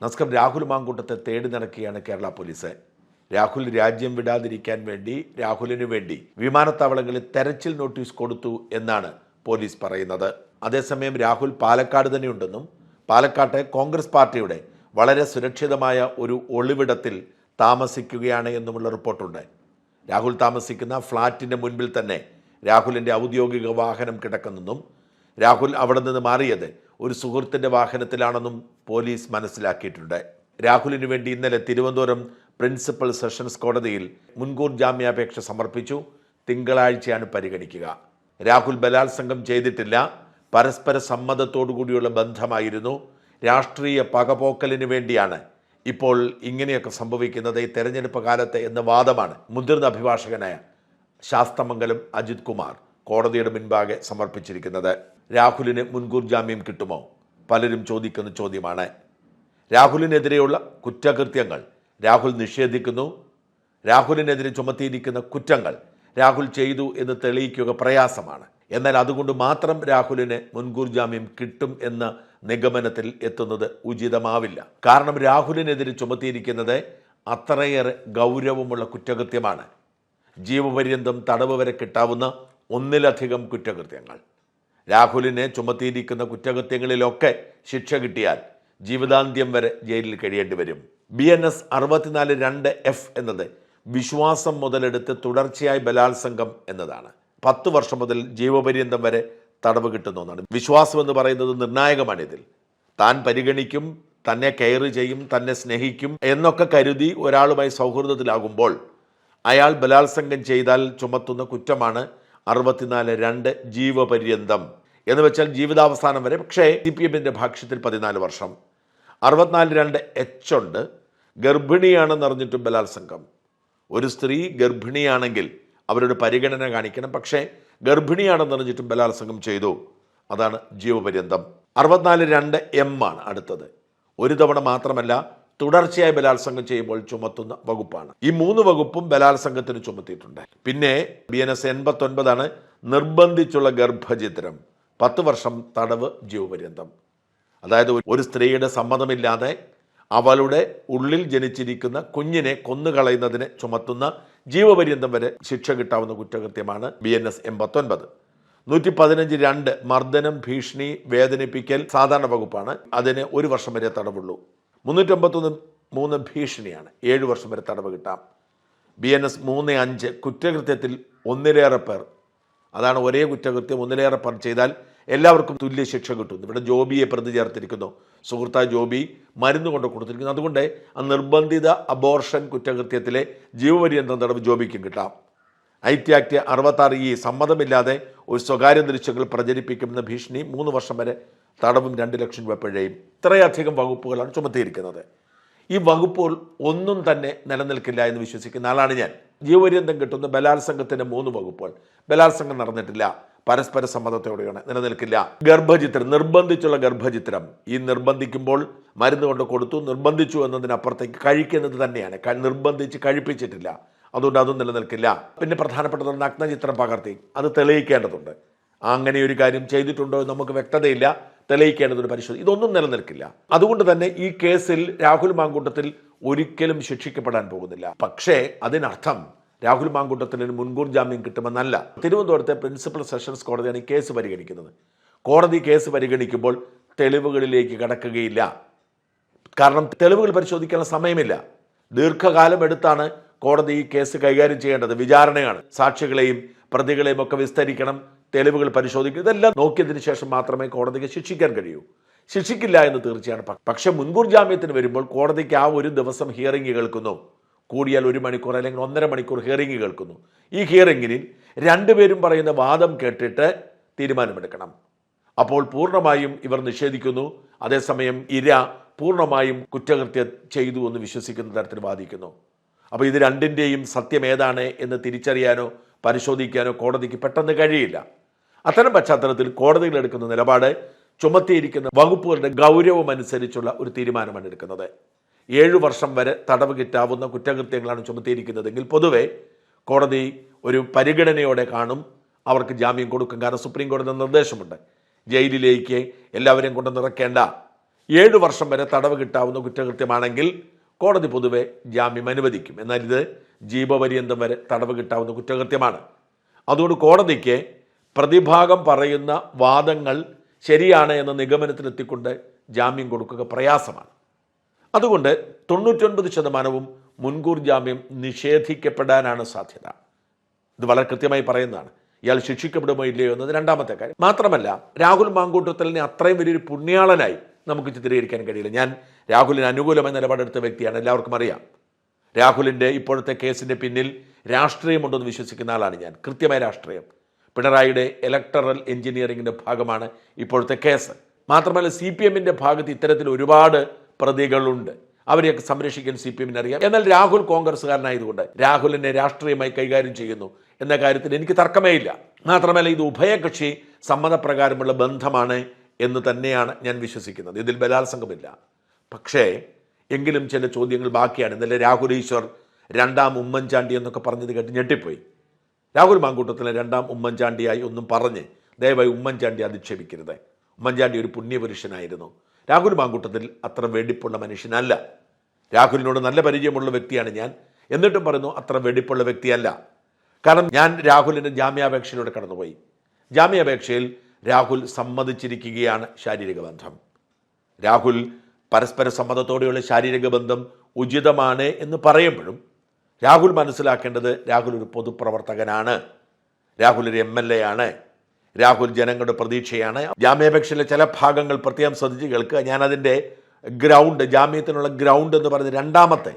നമസ്കാരം രാഹുൽ മാങ്കൂട്ടത്തെ തേടി നടക്കുകയാണ് കേരള പോലീസ്. രാഹുൽ രാജ്യം വിടാതിരിക്കാൻ വേണ്ടി രാഹുലിന് വേണ്ടി വിമാനത്താവളങ്ങളിൽ തെരച്ചിൽ നോട്ടീസ് കൊടുത്തു എന്നാണ് പോലീസ് പറയുന്നത്. അതേസമയം രാഹുൽ പാലക്കാട് തന്നെയുണ്ടെന്നും പാലക്കാട്ടെ കോൺഗ്രസ് പാർട്ടിയുടെ വളരെ സുരക്ഷിതമായ ഒരു ഒളിവിടത്തിൽ താമസിക്കുകയാണ് എന്നുമുള്ള റിപ്പോർട്ടുണ്ട്. രാഹുൽ താമസിക്കുന്ന ഫ്ളാറ്റിന്റെ മുൻപിൽ തന്നെ രാഹുലിന്റെ ഔദ്യോഗിക വാഹനം കിടക്കുന്നെന്നും രാഹുൽ അവിടെ നിന്ന് മാറിയത് ഒരു സുഹൃത്തിന്റെ വാഹനത്തിലാണെന്നും പോലീസ് മനസ്സിലാക്കിയിട്ടുണ്ട്. രാഹുലിന് വേണ്ടി ഇന്നലെ തിരുവനന്തപുരം പ്രിൻസിപ്പൽ സെഷൻസ് കോടതിയിൽ മുൻകൂർ ജാമ്യാപേക്ഷ സമർപ്പിച്ചു. തിങ്കളാഴ്ചയാണ് പരിഗണിക്കുക. രാഹുൽ ബലാത്സംഗം ചെയ്തിട്ടില്ല. പരസ്പര സമ്മതത്തോടുകൂടിയുള്ള ബന്ധമായിരുന്നു. രാഷ്ട്രീയ പകപോക്കലിന് വേണ്ടിയാണ് ഇപ്പോൾ ഇങ്ങനെയൊക്കെ സംഭവിക്കുന്നത് ഈ തെരഞ്ഞെടുപ്പ് കാലത്ത് എന്ന വാദമാണ് മുതിർന്ന അഭിഭാഷകനായ ശാസ്തമംഗലം അജിത് കുമാർ കോടതിയുടെ മുൻപാകെ സമർപ്പിച്ചിരിക്കുന്നത്. രാഹുലിന് മുൻകൂർ ജാമ്യം കിട്ടുമോ? പലരും ചോദിക്കുന്ന ചോദ്യമാണ്. രാഹുലിനെതിരെയുള്ള കുറ്റകൃത്യങ്ങൾ രാഹുൽ നിഷേധിക്കുന്നു. രാഹുലിനെതിരെ ചുമത്തിയിരിക്കുന്ന കുറ്റങ്ങൾ രാഹുൽ ചെയ്തു എന്ന് തെളിയിക്കുക പ്രയാസമാണ്. എന്നാൽ അതുകൊണ്ട് മാത്രം രാഹുലിന് മുൻകൂർ ജാമ്യം കിട്ടും എന്ന നിഗമനത്തിൽ എത്തുന്നത് ഉചിതമാവില്ല. കാരണം രാഹുലിനെതിരെ ചുമത്തിയിരിക്കുന്നത് അത്രയേറെ ഗൗരവമുള്ള കുറ്റകൃത്യമാണ്. ജീവപര്യന്തം തടവ് വരെ കിട്ടാവുന്ന ഒന്നിലധികം കുറ്റകൃത്യങ്ങൾ. രാഹുലിനെ ചുമത്തിയിരിക്കുന്ന കുറ്റകൃത്യങ്ങളിലൊക്കെ ശിക്ഷ കിട്ടിയാൽ ജീവിതാന്ത്യം വരെ ജയിലിൽ കഴിയേണ്ടി വരും. ബി എൻ എസ് അറുപത്തിനാല് രണ്ട് എഫ് എന്നത് വിശ്വാസം മുതലെടുത്ത് തുടർച്ചയായി ബലാത്സംഗം എന്നതാണ്. പത്ത് വർഷം മുതൽ ജീവപര്യന്തം വരെ തടവ് കിട്ടുന്ന ഒന്നാണ്. വിശ്വാസം എന്ന് പറയുന്നത് നിർണായകമാണ് ഇതിൽ. താൻ പരിഗണിക്കും തന്നെ കെയർ ചെയ്യും തന്നെ സ്നേഹിക്കും എന്നൊക്കെ കരുതി ഒരാളുമായി സൗഹൃദത്തിലാകുമ്പോൾ അയാൾ ബലാത്സംഗം ചെയ്താൽ ചുമത്തുന്ന കുറ്റമാണ് അറുപത്തിനാല് രണ്ട് ജീവപര്യന്തം എന്ന് വെച്ചാൽ ജീവിതാവസാനം വരെ. പക്ഷേ സി പി എമ്മിന്റെ ഭാഷ്യത്തിൽ പതിനാല് വർഷം. അറുപത്തിനാല് രണ്ട് എച്ച് ഉണ്ട്. ഗർഭിണിയാണെന്ന് അറിഞ്ഞിട്ടും ബലാത്സംഗം. ഒരു സ്ത്രീ ഗർഭിണിയാണെങ്കിൽ അവരുടെ പരിഗണന കാണിക്കണം. പക്ഷേ ഗർഭിണിയാണെന്ന് അറിഞ്ഞിട്ടും ബലാത്സംഗം ചെയ്തു. അതാണ് ജീവപര്യന്തം. അറുപത്തിനാല് രണ്ട് എം ആണ് അടുത്തത്. ഒരു തവണ മാത്രമല്ല തുടർച്ചയായി ബലാത്സംഗം ചെയ്യുമ്പോൾ ചുമത്തുന്ന വകുപ്പാണ്. ഈ മൂന്ന് വകുപ്പും ബലാത്സംഗത്തിന് ചുമത്തിയിട്ടുണ്ട്. പിന്നെ ബി എൻ എസ് എൺപത്തൊൻപതാണ് നിർബന്ധിച്ചുള്ള ഗർഭചിത്രം. പത്ത് വർഷം തടവ് ജീവപര്യന്തം. അതായത് ഒരു സ്ത്രീയുടെ സമ്മതമില്ലാതെ അവളുടെ ഉള്ളിൽ ജനിച്ചിരിക്കുന്ന കുഞ്ഞിനെ കൊന്നുകളയുന്നതിന് ചുമത്തുന്ന ജീവപര്യന്തം വരെ ശിക്ഷ കിട്ടാവുന്ന കുറ്റകൃത്യമാണ് ബി എൻ എസ് എൺപത്തൊൻപത്. നൂറ്റി പതിനഞ്ച് രണ്ട് മർദ്ദനം ഭീഷണി വേദനിപ്പിക്കൽ സാധാരണ വകുപ്പാണ്. അതിന് ഒരു വർഷം വരെ തടവുള്ളൂ. മുന്നൂറ്റമ്പത്തൊന്ന് മൂന്ന് ഭീഷണിയാണ്. ഏഴ് വർഷം വരെ തടവ് കിട്ടാം. ബി എൻ എസ് മൂന്ന് അഞ്ച് കുറ്റകൃത്യത്തിൽ ഒന്നിലേറെ പേർ. അതാണ് ഒരേ കുറ്റകൃത്യം ഒന്നിലേറെ പേർ ചെയ്താൽ എല്ലാവർക്കും തുല്യ ശിക്ഷ കിട്ടും. ഇവിടെ ജോബിയെ പ്രതി ചേർത്തിരിക്കുന്നു. സുഹൃത്ത ജോബി മരുന്ന് കൊണ്ട് കൊടുത്തിരിക്കുന്നു. അതുകൊണ്ട് ആ നിർബന്ധിത അബോർഷൻ കുറ്റകൃത്യത്തിലെ ജീവപര്യന്തം തടവ് ജോബിക്കും കിട്ടാം. ഐ ടി ആക്ട് അറുപത്താറ് ഈ സമ്മതമില്ലാതെ ഒരു സ്വകാര്യ ദൃശ്യങ്ങൾ പ്രചരിപ്പിക്കുമെന്ന ഭീഷണി മൂന്ന് വർഷം വരെ തടവും രണ്ട് ലക്ഷം രൂപ പിഴയും ഇത്രയധികം വകുപ്പുകളാണ് ചുമത്തിയിരിക്കുന്നത്. ഈ വകുപ്പുകൾ ഒന്നും തന്നെ നിലനിൽക്കില്ല എന്ന് വിശ്വസിക്കുന്ന ആളാണ് ഞാൻ. ജീവപര്യന്തം കിട്ടുന്ന ബലാത്സംഗത്തിന്റെ മൂന്ന് വകുപ്പുകൾ. ബലാത്സംഗം നടന്നിട്ടില്ല. പരസ്പര സമ്മതത്തോടെയാണ് നിലനിൽക്കില്ല. ഗർഭചിത്രം നിർബന്ധിച്ചുള്ള ഗർഭചിത്രം. ഈ നിർബന്ധിക്കുമ്പോൾ മരുന്ന് കൊണ്ട് കൊടുത്തു നിർബന്ധിച്ചു എന്നതിനപ്പുറത്തേക്ക് കഴിക്കുന്നത് തന്നെയാണ്. നിർബന്ധിച്ച് കഴിപ്പിച്ചിട്ടില്ല. അതുകൊണ്ട് അതും നിലനിൽക്കില്ല. പിന്നെ പ്രധാനപ്പെട്ടത് നഗ്നചിത്രം പകർത്തി. അത് തെളിയിക്കേണ്ടതുണ്ട്. അങ്ങനെ ഒരു കാര്യം ചെയ്തിട്ടുണ്ടോ എന്ന് നമുക്ക് വ്യക്തതയില്ല. തെളിയിക്കേണ്ടതുണ്ട് പരിശോധന. ഇതൊന്നും നിലനിൽക്കില്ല. അതുകൊണ്ട് തന്നെ ഈ കേസിൽ രാഹുൽ മാങ്കൂട്ടത്തിൽ ഒരിക്കലും ശിക്ഷിക്കപ്പെടാൻ പോകുന്നില്ല. പക്ഷേ അതിനർത്ഥം രാഹുൽ മാങ്കൂട്ടത്തിന് മുൻകൂർ ജാമ്യം കിട്ടുമെന്നല്ല. തിരുവനന്തപുരത്തെ പ്രിൻസിപ്പൽ സെഷൻസ് കോടതിയാണ് ഈ കേസ് പരിഗണിക്കുന്നത്. കോടതി കേസ് പരിഗണിക്കുമ്പോൾ തെളിവുകളിലേക്ക് കടക്കുകയില്ല. കാരണം തെളിവുകൾ പരിശോധിക്കാനുള്ള സമയമില്ല. ദീർഘകാലം എടുത്താണ് കോടതി ഈ കേസ് കൈകാര്യം ചെയ്യേണ്ടത്. വിചാരണയാണ്. സാക്ഷികളെയും പ്രതികളെയും ഒക്കെ വിസ്തരിക്കണം. തെളിവുകൾ പരിശോധിക്കും ഇതെല്ലാം നോക്കിയതിന് ശേഷം മാത്രമേ കോടതിക്ക് ശിക്ഷിക്കാൻ കഴിയൂ. ശിക്ഷിക്കില്ല എന്ന് തീർച്ചയാണ്. പക്ഷെ മുൻകൂർ ജാമ്യത്തിന് വരുമ്പോൾ കോടതിക്ക് ആ ഒരു ദിവസം ഹിയറിംഗ് കേൾക്കുന്നു. കൂടിയാൽ ഒരു മണിക്കൂർ അല്ലെങ്കിൽ ഒന്നര മണിക്കൂർ ഹിയറിംഗ് കേൾക്കുന്നു. ഈ ഹിയറിംഗിൽ രണ്ടുപേരും പറയുന്ന വാദം കേട്ടിട്ട് തീരുമാനമെടുക്കണം. അപ്പോൾ പൂർണമായും ഇവർ നിഷേധിക്കുന്നു. അതേസമയം ഇര പൂർണമായും കുറ്റകൃത്യം ചെയ്തു എന്ന് വിശ്വസിക്കുന്ന തരത്തിൽ വാദിക്കുന്നു. അപ്പോൾ ഇത് രണ്ടിന്റെയും സത്യം ഏതാണ് എന്ന് തിരിച്ചറിയാനോ പരിശോധിക്കാനോ കോടതിക്ക് പെട്ടെന്ന് കഴിയില്ല. അത്തരം പശ്ചാത്തലത്തിൽ കോടതികൾ എടുക്കുന്ന നിലപാട് ചുമത്തിയിരിക്കുന്ന വകുപ്പുകളുടെ ഗൗരവം അനുസരിച്ചുള്ള ഒരു തീരുമാനമാണ് എടുക്കുന്നത്. ഏഴു വർഷം വരെ തടവ് കിട്ടാവുന്ന കുറ്റകൃത്യങ്ങളാണ് ചുമത്തിയിരിക്കുന്നതെങ്കിൽ പൊതുവെ കോടതി ഒരു പരിഗണനയോടെ കാണും. അവർക്ക് ജാമ്യം കൊടുക്കും. കാരണം സുപ്രീം കോടതി നിർദ്ദേശമുണ്ട്. ജയിലിലേക്ക് എല്ലാവരെയും കൊണ്ട് നിറക്കേണ്ട ഏഴു വർഷം വരെ തടവ് കിട്ടാവുന്ന കുറ്റകൃത്യമാണെങ്കിൽ കോടതി പൊതുവെ ജാമ്യം അനുവദിക്കും. എന്നാൽ ഇത് ജീവപര്യന്തം വരെ തടവ് കിട്ടാവുന്ന കുറ്റകൃത്യമാണ്. അതുകൊണ്ട് കോടതിക്ക് പ്രതിഭാഗം പറയുന്ന വാദങ്ങൾ ശരിയാണ് എന്ന നിഗമനത്തിലെത്തിക്കൊണ്ട് ജാമ്യം കൊടുക്കുക പ്രയാസമാണ്. അതുകൊണ്ട് തൊണ്ണൂറ്റൊൻപത് ശതമാനവും മുൻകൂർ ജാമ്യം നിഷേധിക്കപ്പെടാനാണ് സാധ്യത. ഇത് വളരെ കൃത്യമായി പറയുന്നതാണ്. ഇയാൾ ശിക്ഷിക്കപ്പെടുമോ ഇല്ലയോ എന്നത് രണ്ടാമത്തെ കാര്യം. മാത്രമല്ല രാഹുൽ മാങ്കൂട്ടത്തലിനെ അത്രയും വലിയൊരു പുണ്യാളനായി നമുക്ക് ചിത്രീകരിക്കാൻ കഴിയില്ല. ഞാൻ രാഹുലിന് അനുകൂലമായ നിലപാടെടുത്ത വ്യക്തിയാണ് എല്ലാവർക്കും അറിയാം. രാഹുലിന്റെ ഇപ്പോഴത്തെ കേസിന്റെ പിന്നിൽ രാഷ്ട്രീയമുണ്ടെന്ന് വിശ്വസിക്കുന്ന ആളാണ് ഞാൻ. കൃത്യമായ രാഷ്ട്രീയം. പിണറായിയുടെ ഇലക്ടറൽ എഞ്ചിനീയറിംഗിന്റെ ഭാഗമാണ് ഇപ്പോഴത്തെ കേസ്. മാത്രമല്ല സി പി എമ്മിന്റെ ഭാഗത്ത് ഇത്തരത്തിൽ ഒരുപാട് പ്രതികളുണ്ട്. അവരെയൊക്കെ സംരക്ഷിക്കാൻ സി പി എമ്മിന് അറിയാം. എന്നാൽ രാഹുൽ കോൺഗ്രസ്സുകാരനായതുകൊണ്ട് രാഹുലിനെ രാഷ്ട്രീയമായി കൈകാര്യം ചെയ്യുന്നു എന്ന കാര്യത്തിൽ എനിക്ക് തർക്കമേ ഇല്ല. മാത്രമല്ല ഇത് ഉഭയകക്ഷി സമ്മതപ്രകാരമുള്ള ബന്ധമാണ് എന്ന് തന്നെയാണ് ഞാൻ വിശ്വസിക്കുന്നത്. ഇതിൽ ബലാത്സംഗമില്ല. പക്ഷേ എങ്കിലും ചില ചോദ്യങ്ങൾ ബാക്കിയാണ്. ഇന്നലെ രാഹുൽ ഈശ്വർ രണ്ടാം ഉമ്മൻചാണ്ടി എന്നൊക്കെ പറഞ്ഞത് കേട്ട് ഞെട്ടിപ്പോയി. രാഹുൽ മാങ്കൂട്ടത്തിന് രണ്ടാം ഉമ്മൻചാണ്ടിയായി ഒന്നും പറഞ്ഞ് ദയവായി ഉമ്മൻചാണ്ടി അധിക്ഷേപിക്കരുത്. ഉമ്മൻചാണ്ടി ഒരു പുണ്യപുരുഷനായിരുന്നു. രാഹുൽ മാങ്കൂട്ടത്തിൽ അത്ര വെടിപ്പുള്ള മനുഷ്യനല്ല. രാഹുലിനോട് നല്ല പരിചയമുള്ള വ്യക്തിയാണ് ഞാൻ. എന്നിട്ടും പറയുന്നു അത്ര വെടിപ്പുള്ള വ്യക്തിയല്ല. കാരണം ഞാൻ രാഹുലിന്റെ ജാമ്യാപേക്ഷയിലൂടെ കടന്നുപോയി. ജാമ്യാപേക്ഷയിൽ രാഹുൽ സമ്മതിച്ചിരിക്കുകയാണ് ശാരീരിക ബന്ധം. രാഹുൽ പരസ്പര സമ്മതത്തോടെയുള്ള ശാരീരിക ബന്ധം ഉചിതമാണ് എന്ന് പറയുമ്പോഴും രാഹുൽ മനസ്സിലാക്കേണ്ടത് രാഹുൽ ഒരു പൊതുപ്രവർത്തകനാണ്. രാഹുൽ ഒരു എം എൽ എ ആണ്. രാഹുൽ ജനങ്ങളുടെ പ്രതീക്ഷയാണ്. ജാമ്യാപേക്ഷയിലെ ചില ഭാഗങ്ങൾ പ്രത്യേകം ശ്രദ്ധിച്ച് കേൾക്കുക. ഞാനതിന്റെ ഗ്രൗണ്ട് ജാമ്യത്തിനുള്ള ഗ്രൗണ്ട് എന്ന് പറയുന്നത് രണ്ടാമത്തെ.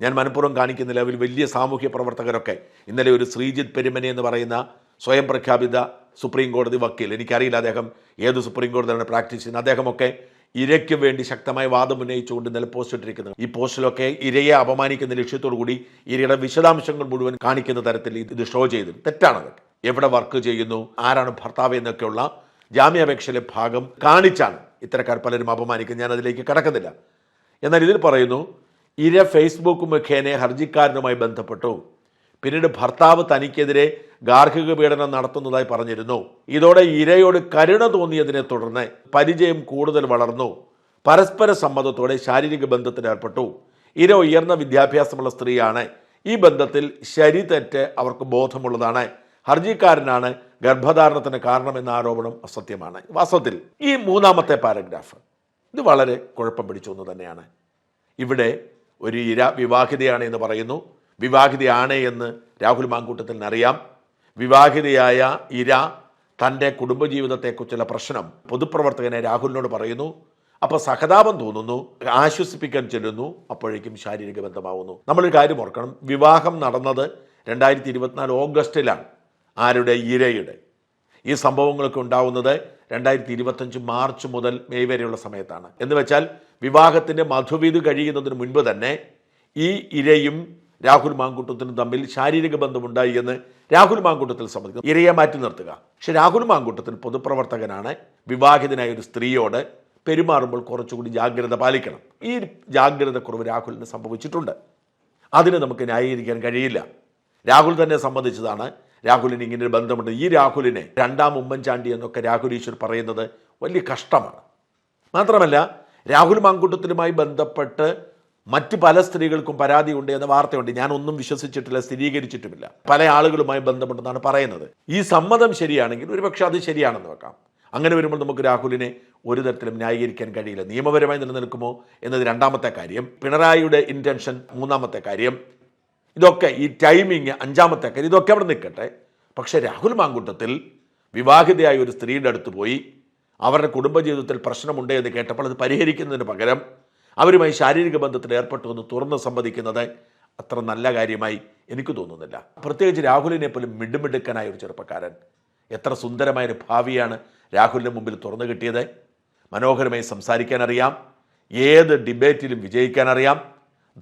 ഞാൻ മനഃപൂർവം കാണിക്കുന്നില്ല. അതിൽ വലിയ സാമൂഹ്യ പ്രവർത്തകരൊക്കെ. ഇന്നലെ ഒരു ശ്രീജിത്ത് പെരുമനെ എന്ന് പറയുന്ന സ്വയം പ്രഖ്യാപിത സുപ്രീം കോടതി വക്കീൽ. എനിക്കറിയില്ല അദ്ദേഹം ഏത് സുപ്രീം കോടതിയാണ് പ്രാക്ടീസ് ചെയ്യുന്നത്. അദ്ദേഹമൊക്കെ ഇരയ്ക്ക് വേണ്ടി ശക്തമായ വാദം ഉന്നയിച്ചുകൊണ്ട് ഇന്നലെ പോസ്റ്റ് ഇട്ടിരിക്കുന്നത്. ഈ പോസ്റ്റിലൊക്കെ ഇരയെ അപമാനിക്കുന്ന ലക്ഷ്യത്തോടു കൂടി ഇരയുടെ വിശദാംശങ്ങൾ മുഴുവൻ കാണിക്കുന്ന തരത്തിൽ ഇത് ഷോ ചെയ്തു. തെറ്റാണത് എവിടെ വർക്ക് ചെയ്യുന്നു? ആരാണ് ഭർത്താവ് എന്നൊക്കെയുള്ള ജാമ്യാപേക്ഷയിലെ ഭാഗം കാണിച്ചാണ് ഇത്തരക്കാർ പലരും അപമാനിക്കുന്നത്. ഞാൻ അതിലേക്ക് കടക്കുന്നില്ല. എന്നാൽ ഇതിൽ പറയുന്നു ഇര ഫേസ്ബുക്ക് മുഖേന ഹർജിക്കാരനുമായി ബന്ധപ്പെട്ടു. പിന്നീട് ഭർത്താവ് തനിക്കെതിരെ ഗാർഹിക പീഡനം നടത്തുന്നതായി പറഞ്ഞിരുന്നു. ഇതോടെ ഇരയോട് കരുണ തോന്നിയതിനെ തുടർന്ന് പരിചയം കൂടുതൽ വളർന്നു. പരസ്പര സമ്മതത്തോടെ ശാരീരിക ബന്ധത്തിൽ ഏർപ്പെട്ടു. ഇര ഉയർന്ന വിദ്യാഭ്യാസമുള്ള സ്ത്രീയാണ്. ഈ ബന്ധത്തിൽ ശരി തെറ്റ് അവർക്ക് ബോധമുള്ളതാണ്. ഹർജിക്കാരനാണ് ഗർഭധാരണത്തിന് കാരണമെന്ന ആരോപണം അസത്യമാണ്. വാസ്തവത്തിൽ ഈ മൂന്നാമത്തെ പാരഗ്രാഫ് ഇത് വളരെ കുഴപ്പം പിടിച്ചു തന്നെയാണ്. ഇവിടെ ഒരു ഇര വിവാഹിതയാണ് എന്ന് പറയുന്നു. വിവാഹിതയാണ് എന്ന് രാഹുൽ മാങ്കൂട്ടത്തിന് അറിയാം വിവാഹിതയായ ഇര തന്റെ കുടുംബജീവിതത്തെക്കുറിച്ചുള്ള പ്രശ്നം പൊതുപ്രവർത്തകനെ രാഹുലിനോട് പറയുന്നു. അപ്പോൾ സഹതാപം തോന്നുന്നു ആശ്വസിപ്പിക്കാൻ ചെല്ലുന്നു അപ്പോഴേക്കും ശാരീരിക ബന്ധമാവുന്നു. നമ്മളൊരു കാര്യം ഓർക്കണം വിവാഹം നടന്നത് രണ്ടായിരത്തി ഇരുപത്തിനാല് ഓഗസ്റ്റിലാണ് ആരുടെ? ഇരയുടെ. ഈ സംഭവങ്ങളൊക്കെ ഉണ്ടാവുന്നത് രണ്ടായിരത്തി ഇരുപത്തഞ്ച് മാർച്ച് മുതൽ മെയ് വരെയുള്ള സമയത്താണ്. എന്ന് വെച്ചാൽ വിവാഹത്തിന്റെ മധുവിധു കഴിയുന്നതിന് മുൻപ് തന്നെ ഈ ഇരയും രാഹുൽ മാങ്കൂട്ടത്തിനും തമ്മിൽ ശാരീരിക ബന്ധമുണ്ടായി എന്ന് രാഹുൽ മാങ്കൂട്ടത്തിൽ സമ്മതിക്കുന്നു. ഇരയെ മാറ്റി നിർത്തുക. പക്ഷെ രാഹുൽ മാങ്കൂട്ടത്തിൽ പൊതുപ്രവർത്തകനാണ് വിവാഹിതനായ ഒരു സ്ത്രീയോട് പെരുമാറുമ്പോൾ കുറച്ചുകൂടി ജാഗ്രത പാലിക്കണം. ഈ ജാഗ്രത കുറവ് രാഹുലിന് സംഭവിച്ചിട്ടുണ്ട്. അതിന് നമുക്ക് ന്യായീകരിക്കാൻ കഴിയില്ല. രാഹുൽ തന്നെ സംബന്ധിച്ചതാണ് രാഹുലിന് ഇങ്ങനെ ഒരു ബന്ധമുണ്ട്. ഈ രാഹുലിനെ രണ്ടാം ഉമ്മൻചാണ്ടി എന്നൊക്കെ രാഹുൽ ഈശ്വർ പറയുന്നത് വലിയ കഷ്ടമാണ്. മാത്രമല്ല രാഹുൽ മാങ്കുട്ടത്തിനുമായി ബന്ധപ്പെട്ട് മറ്റ് പല സ്ത്രീകൾക്കും പരാതിയുണ്ട് എന്ന വാർത്തയുണ്ട്. ഞാൻ ഒന്നും വിശ്വസിച്ചിട്ടില്ല സ്ഥിരീകരിച്ചിട്ടുമില്ല. പല ആളുകളുമായി ബന്ധമുണ്ടെന്നാണ് പറയുന്നത്. ഈ സമ്മതം ശരിയാണെങ്കിൽ ഒരുപക്ഷെ അത് ശരിയാണെന്ന് വെക്കാം. അങ്ങനെ വരുമ്പോൾ നമുക്ക് രാഹുലിനെ ഒരു തരത്തിലും ന്യായീകരിക്കാൻ കഴിയില്ല. നിയമപരമായി നിലനിൽക്കുമോ എന്നത് രണ്ടാമത്തെ കാര്യം. പിണറായിയുടെ ഇന്റൻഷൻ മൂന്നാമത്തെ കാര്യം. ഇതൊക്കെ ഈ ടൈമിങ് അഞ്ചാമത്തെ കാര്യം ഇതൊക്കെ അവിടെ നിൽക്കട്ടെ. പക്ഷേ രാഹുൽ മാങ്കൂട്ടത്തിൽ വിവാഹിതയായ ഒരു സ്ത്രീയുടെ അടുത്ത് പോയി അവരുടെ കുടുംബജീവിതത്തിൽ പ്രശ്നമുണ്ട് എന്ന് കേട്ടപ്പോൾ അത് പരിഹരിക്കുന്നതിന് പകരം അവരുമായി ശാരീരിക ബന്ധത്തിൽ ഏർപ്പെട്ടു എന്ന് തുറന്ന് സമ്മതിക്കുന്നത് അത്ര നല്ല കാര്യമായി എനിക്ക് തോന്നുന്നില്ല. പ്രത്യേകിച്ച് രാഹുലിനെ പോലും മിടുമിടുക്കനായ ഒരു ചെറുപ്പക്കാരൻ. എത്ര സുന്ദരമായൊരു ഭാവിയാണ് രാഹുലിന് മുമ്പിൽ തുറന്നു കിട്ടിയത്. മനോഹരമായി സംസാരിക്കാൻ അറിയാം ഏത് ഡിബേറ്റിലും വിജയിക്കാൻ അറിയാം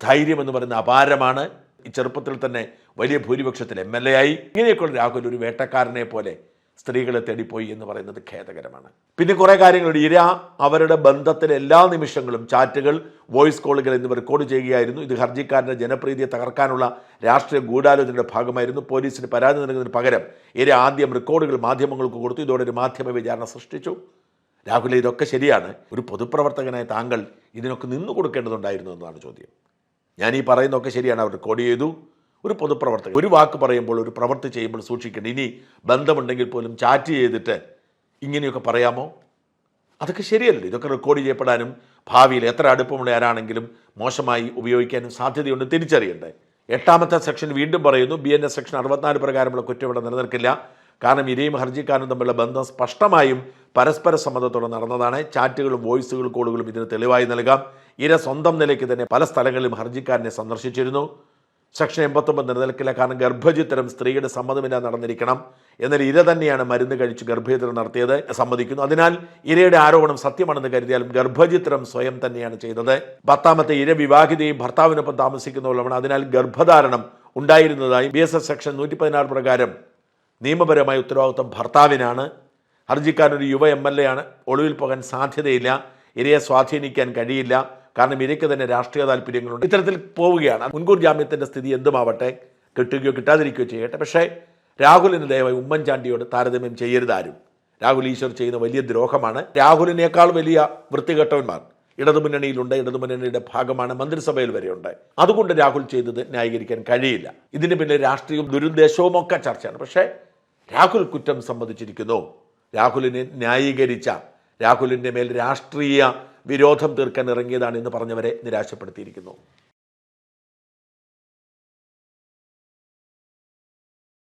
ധൈര്യം എന്ന് പറയുന്ന അപാരമാണ്. ഈ ചെറുപ്പത്തിൽ തന്നെ വലിയ ഭൂരിപക്ഷത്തിൽ എം എൽ എ ആയി. ഇങ്ങനെയൊക്കെയുള്ള രാഹുൽ ഒരു വേട്ടക്കാരനെ പോലെ സ്ത്രീകളെ തേടിപ്പോയി എന്ന് പറയുന്നത് ഖേദകരമാണ്. പിന്നെ കുറേ കാര്യങ്ങളുണ്ട്. ഇര അവരുടെ ബന്ധത്തിലെ എല്ലാ നിമിഷങ്ങളും ചാറ്റുകൾ വോയിസ് കോളുകൾ എന്നിവ റെക്കോർഡ് ചെയ്യുകയായിരുന്നു. ഇത് ഹർജിക്കാരന്റെ ജനപ്രീതിയെ തകർക്കാനുള്ള രാഷ്ട്രീയ ഗൂഢാലോചനയുടെ ഭാഗമായിരുന്നു. പോലീസിന് പരാതി നൽകുന്നതിന് പകരം ഇര ആദ്യം റെക്കോർഡുകൾ മാധ്യമങ്ങൾക്ക് കൊടുത്തു. ഇതോടെ ഒരു മാധ്യമ വിചാരണ സൃഷ്ടിച്ചു. രാഹുൽ ഇതൊക്കെ ശരിയാണ്. ഒരു പൊതുപ്രവർത്തകനായ താങ്കൾ ഇതിനൊക്കെ നിന്നു കൊടുക്കേണ്ടതുണ്ടായിരുന്നു എന്നാണ് ചോദ്യം. ഞാൻ ഈ പറയുന്നതൊക്കെ ശരിയാണ്. അവർ റെക്കോർഡ് ചെയ്തു. ഒരു പൊതുപ്രവർത്തകൻ. ഒരു വാക്ക് പറയുമ്പോൾ ഒരു പ്രവൃത്തി ചെയ്യുമ്പോൾ സൂക്ഷിക്കണം ഇനി ബന്ധമുണ്ടെങ്കിൽ പോലും ചാറ്റ് ചെയ്തിട്ട് ഇങ്ങനെയൊക്കെ പറയാമോ? അതൊക്കെ ശരിയല്ല? ഇതൊക്കെ റെക്കോർഡ് ചെയ്യപ്പെടാനും ഭാവിയിൽ എത്ര അടുപ്പമുള്ള ആരാണെങ്കിലും മോശമായി ഉപയോഗിക്കാനും സാധ്യതയുണ്ട്. തിരിച്ചറിയണ്ടേ? എട്ടാമത്തെ സെക്ഷൻ വീണ്ടും പറയുന്നു ബി എൻ എസ് സെക്ഷൻ അറുപത്തിനാല് പ്രകാരമുള്ള കുറ്റം ഇവിടെ നിലനിൽക്കില്ല. കാരണം ഇരയും ഹർജിക്കാരനും തമ്മിലുള്ള ബന്ധം സ്പഷ്ടമായും പരസ്പര സമ്മതത്തോടെ നടന്നതാണ്. ചാറ്റുകളും വോയിസുകളും കോളുകളും ഇതിന് തെളിവായി നൽകാം. ഇര സ്വന്തം നിലയ്ക്ക് തന്നെ പല സ്ഥലങ്ങളിലും ഹർജിക്കാരനെ സന്ദർശിച്ചിരുന്നു. സെക്ഷൻ എൺപത്തൊമ്പത് നിലനിൽക്കില്ല. കാരണം ഗർഭചിത്രം സ്ത്രീയുടെ സമ്മതമില്ലാതെ നടന്നിരിക്കണം എന്നാൽ ഇര തന്നെയാണ് മരുന്ന് കഴിച്ച് ഗർഭചിത്രം നടത്തിയത്. സമ്മതിക്കുന്നു. അതിനാൽ ഇരയുടെ ആരോപണം സത്യമാണെന്ന് കരുതിയാലും ഗർഭചിത്രം സ്വയം തന്നെയാണ് ചെയ്തത്. പത്താമത്തെ ഇര വിവാഹിതയും ഭർത്താവിനൊപ്പം താമസിക്കുന്നവളുമാണ്. അതിനാൽ ഗർഭധാരണം ഉണ്ടായിരുന്നതായി ബി എസ് എസ് സെക്ഷൻ നൂറ്റി പതിനാറ് പ്രകാരം നിയമപരമായ ഉത്തരവാദിത്വം ഭർത്താവിനാണ്. ഹർജിക്കാരൻ ഒരു യുവ എം എൽ എ ആണ്. ഒളിവിൽ പോകാൻ സാധ്യതയില്ല. ഇരയെ സ്വാധീനിക്കാൻ കഴിയില്ല. കാരണം ഇരയ്ക്ക് തന്നെ രാഷ്ട്രീയ താല്പര്യങ്ങളുണ്ട്. ഇത്തരത്തിൽ പോവുകയാണ്. മുൻകൂർ ജാമ്യത്തിന്റെ സ്ഥിതി എന്തുമാവട്ടെ? കിട്ടുകയോ കിട്ടാതിരിക്കുകയോ ചെയ്യട്ടെ. പക്ഷേ രാഹുലിന് ദയവായി ഉമ്മൻചാണ്ടിയോട് താരതമ്യം ചെയ്യരുതാരും രാഹുൽ ഈശ്വർ ചെയ്യുന്ന വലിയ ദ്രോഹമാണ്. രാഹുലിനേക്കാൾ വലിയ വൃത്തികെട്ടവന്മാർ ഇടതുമുന്നണിയിലുണ്ട്. ഇടതുമുന്നണിയുടെ ഭാഗമാണ് മന്ത്രിസഭയിൽ വരെയുണ്ട്. അതുകൊണ്ട് രാഹുൽ ചെയ്തത് ന്യായീകരിക്കാൻ കഴിയില്ല. ഇതിന് പിന്നെ രാഷ്ട്രീയവും ദുരുദ്ദേശവും ഒക്കെ ചർച്ചയാണ്. പക്ഷേ രാഹുൽ കുറ്റം സംബന്ധിച്ചിരിക്കുന്നു രാഹുലിനെ ന്യായീകരിച്ച രാഹുലിന്റെ മേൽ രാഷ്ട്രീയ വിരോധം തീർക്കാൻ ഇറങ്ങിയതാണ് എന്ന് പറഞ്ഞവരെ നിരാശപ്പെടുത്തിയിരിക്കുന്നു.